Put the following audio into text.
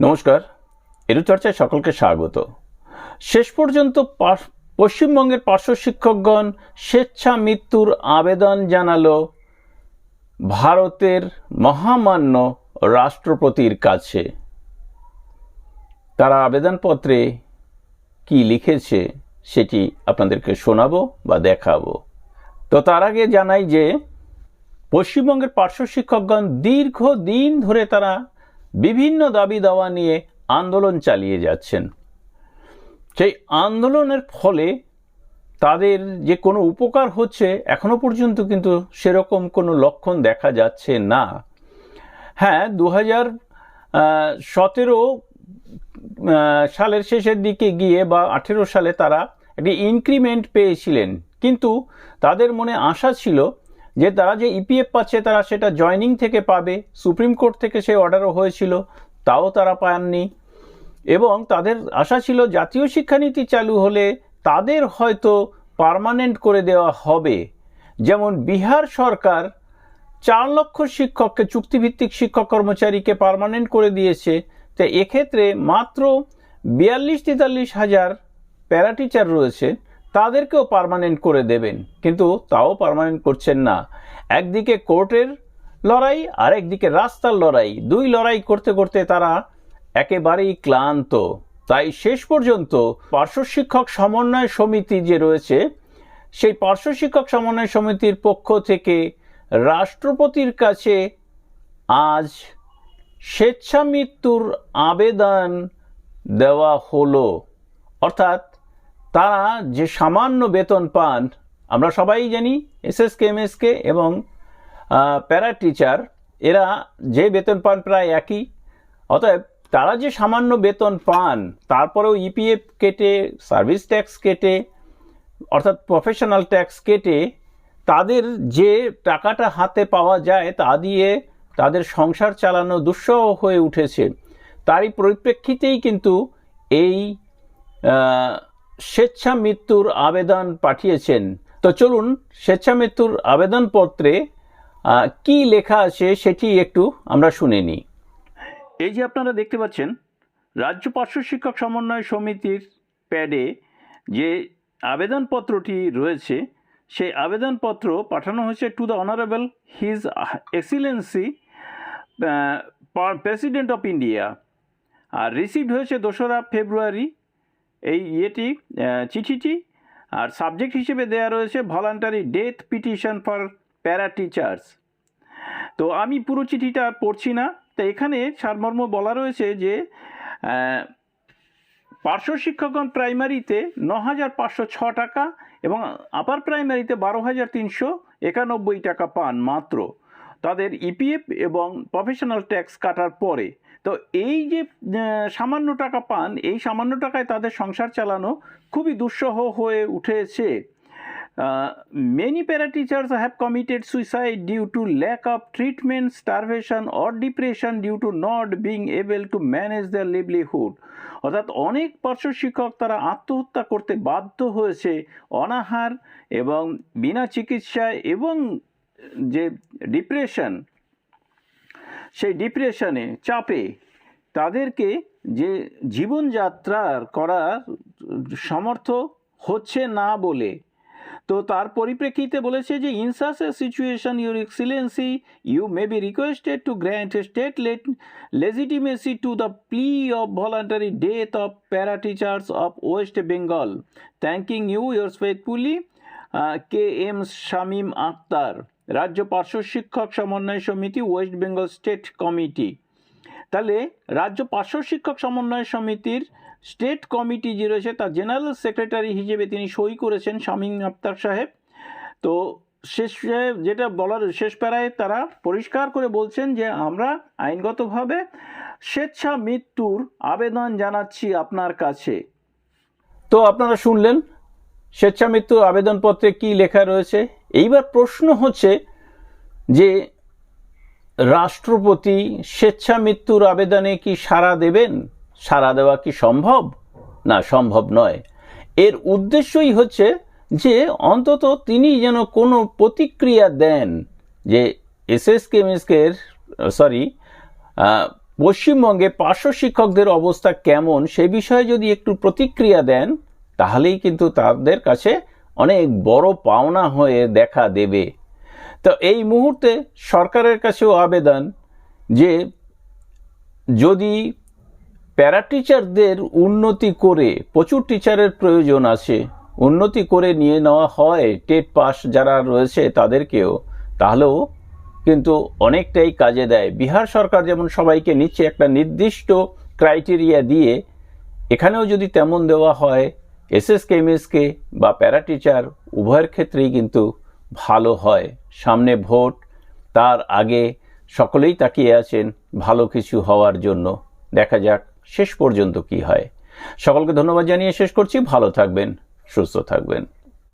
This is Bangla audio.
নমস্কার এরু চর্চায় সকলকে স্বাগত। শেষ পর্যন্ত পাশ- পশ্চিমবঙ্গের পার্শ্ব শিক্ষকগণ স্বেচ্ছা মৃত্যুর আবেদন জানালো ভারতের মহামান্য রাষ্ট্রপতির কাছে। তারা আবেদনপত্রে কি লিখেছে সেটি আপনাদেরকে শোনাবো বা দেখাবো। তো তার আগে জানাই যে, পশ্চিমবঙ্গের পার্শ্ব শিক্ষকগণ দীর্ঘদিন ধরে তারা বিভিন্ন দাবি দাওয়া নিয়ে আন্দোলন চালিয়ে যাচ্ছেন। সেই আন্দোলনের ফলে তাদের যে কোনো উপকার হচ্ছে, এখনও পর্যন্ত কিন্তু সেরকম কোনো লক্ষণ দেখা যাচ্ছে না। হ্যাঁ দু হাজার সতেরো সালের শেষের দিকে গিয়ে বা আঠেরো সালে তারা একটি ইনক্রিমেন্ট পেয়েছিলেন। কিন্তু তাদের মনে আশা ছিল যে তারা যে ইপিএফ পাচ্ছে, তারা সেটা জয়নিং থেকে পাবে। সুপ্রিম কোর্ট থেকে সেই অর্ডারও হয়েছিল, তাও তারা পাননি। এবং তাদের আশা ছিল জাতীয় শিক্ষানীতি চালু হলে তাদের হয়তো পার্মানেন্ট করে দেওয়া হবে। যেমন বিহার সরকার চার লক্ষ শিক্ষককে, চুক্তিভিত্তিক শিক্ষক কর্মচারীকে পার্মানেন্ট করে দিয়েছে। তো এক্ষেত্রে মাত্র বিয়াল্লিশ তেতাল্লিশ হাজার প্যারা টিচার রয়েছে। তাদেরকেও পার্মানেন্ট করে দেবেন। কিন্তু তাও পার্মানেন্ট করছেন না। একদিকে কোর্টের লড়াই আর একদিকে রাস্তার লড়াই। দুই লড়াই করতে করতে তারা একেবারেই ক্লান্ত। তাই শেষ পর্যন্ত পার্শ্ব শিক্ষক সমন্বয় সমিতি যে রয়েছে, সেই পার্শ্ব শিক্ষক সমন্বয় সমিতির পক্ষ থেকে রাষ্ট্রপতির কাছে আজ স্বেচ্ছা মৃত্যুর আবেদন দেওয়া হলো। অর্থাৎ তারা যে সামান্য বেতন পান, আমরা সবাই জানি, এসএসকে, এমএসকে এবং প্যারা টিচার, এরা যে বেতন পান প্রায় একই। অতএব তারা যে সামান্য বেতন পান, তারপরেও ইপিএফ কেটে, সার্ভিস ট্যাক্স কেটে, অর্থাৎ প্রফেশনাল ট্যাক্স কেটে, তাদের যে টাকাটা হাতে পাওয়া যায় তা দিয়ে তাদের সংসার চালানো দুঃসহ হয়ে উঠেছে। তারই পরিপ্রেক্ষিতেই কিন্তু এই স্বেচ্ছা মৃত্যুর আবেদন পাঠিয়েছেন। তো চলুন স্বেচ্ছা মৃত্যুর আবেদনপত্রে কি লেখা আছে সেটি একটু আমরা শুনে নিই। এই যে আপনারা দেখতে পাচ্ছেন, রাজ্য পার্শ্ব শিক্ষক সমন্বয় সমিতির প্যাডে যে আবেদনপত্রটি রয়েছে, সেই আবেদনপত্র পাঠানো হয়েছে to the honourable his excellency president of India R received হয়েছে দোসরা ফেব্রুয়ারি এই ইয়েটি চিঠিটি আর সাবজেক্ট হিসেবে দেওয়া রয়েছে voluntary death petition for para teachers তো আমি পুরো চিঠিটা পড়ছি না। তো এখানে সারমর্ম বলা রয়েছে যে পার্শ্ব শিক্ষকগণ প্রাইমারিতে ন হাজার পাঁচশো ছ টাকা এবং আপার প্রাইমারিতে বারো হাজার তিনশো একানব্বই টাকা পান মাত্র। তাদের ইপিএফ এবং প্রফেশনাল ট্যাক্স কাটার পরে তো এই যে সামান্য টাকা পান, এই সামান্য টাকায় তাদের সংসার চালানো খুবই দুঃসহ হয়ে উঠেছে। Many para teachers have committed suicide due to lack of treatment starvation or depression due to not being able to manage the livelihood অর্থাৎ অনেক পার্শ্ব শিক্ষক তারা আত্মহত্যা করতে বাধ্য হয়েছে অনাহার এবং বিনা চিকিৎসায় এবং যে ডিপ্রেশন সেই ডিপ্রেশনে চাপে তাদেরকে যে জীবনযাত্রার করার সমর্থ হচ্ছে না বলে, তো তার পরিপ্রেক্ষিতে বলেছে যে in such a situation your excellency you may be requested to grant state late legitimacy to the plea of voluntary death of para teachers of West Bengal thanking you yours faithfully K M Shamim Akhtar রাজ্য পার্শ্ব শিক্ষক সমন্বয় সমিতি ওয়েস্ট বেঙ্গল স্টেট কমিটি তাহলে রাজ্য পার্শ্ব শিক্ষক সমন্বয় সমিতির স্টেট কমিটি যে রয়েছে, তার জেনারেল সেক্রেটারি হিসেবে তিনি সই করেছেন শামীম আফতার সাহেব। তো শেষে যেটা বলার, শেষ প্যারায় তারা পরিষ্কার করে বলছেন যে, আমরা আইনগতভাবে স্বেচ্ছা মৃত্যুর আবেদন জানাচ্ছি আপনার কাছে। তো আপনারা শুনলেন স্বেচ্ছা মৃত্যুর আবেদনপত্রে কি লেখা রয়েছে? এইবার প্রশ্ন হচ্ছে যে, রাষ্ট্রপতি স্বেচ্ছা মৃত্যুর আবেদনে কি সাড়া দেবেন? সাড়া দেওয়া কি সম্ভব? না, সম্ভব নয়। এর উদ্দেশ্যই হচ্ছে যে, অন্তত তিনি যেন কোনো প্রতিক্রিয়া দেন যে এসএসকে এমএসকের সরি পশ্চিমবঙ্গে পার্শ্ব শিক্ষকদের অবস্থা কেমন, সে বিষয়ে যদি একটু প্রতিক্রিয়া দেন তাহলেই কিন্তু তাদের কাছে অনেক বড় পাওনা হয়ে দেখা দেবে। তো এই মুহূর্তে সরকারের কাছেও আবেদন যে যদি প্যারা টিচারদের উন্নতি করে, প্রচুর টিচারের প্রয়োজন আছে, উন্নতি করে নিয়ে নেওয়া হয়, টেট পাস যারা রয়েছে তাদেরকেও, তাহলেও কিন্তু অনেকটাই কাজে দেয়। বিহার সরকার যেমন সবাইকে নিচ্ছে একটা নির্দিষ্ট ক্রাইটেরিয়া দিয়ে, এখানেও যদি তেমন দেওয়া হয় এসএস কেমিস্টকে বা প্যারা টিচার উভয়ের ক্ষেত্রেই কিন্তু ভালো হয়। সামনে ভোট, তার আগে সকলেই তাকিয়ে আছেন ভালো কিছু হওয়ার জন্য। দেখা যাক শেষ পর্যন্ত কি হয়। সকলকে ধন্যবাদ জানিয়ে শেষ করছি। ভালো থাকবেন, সুস্থ থাকবেন।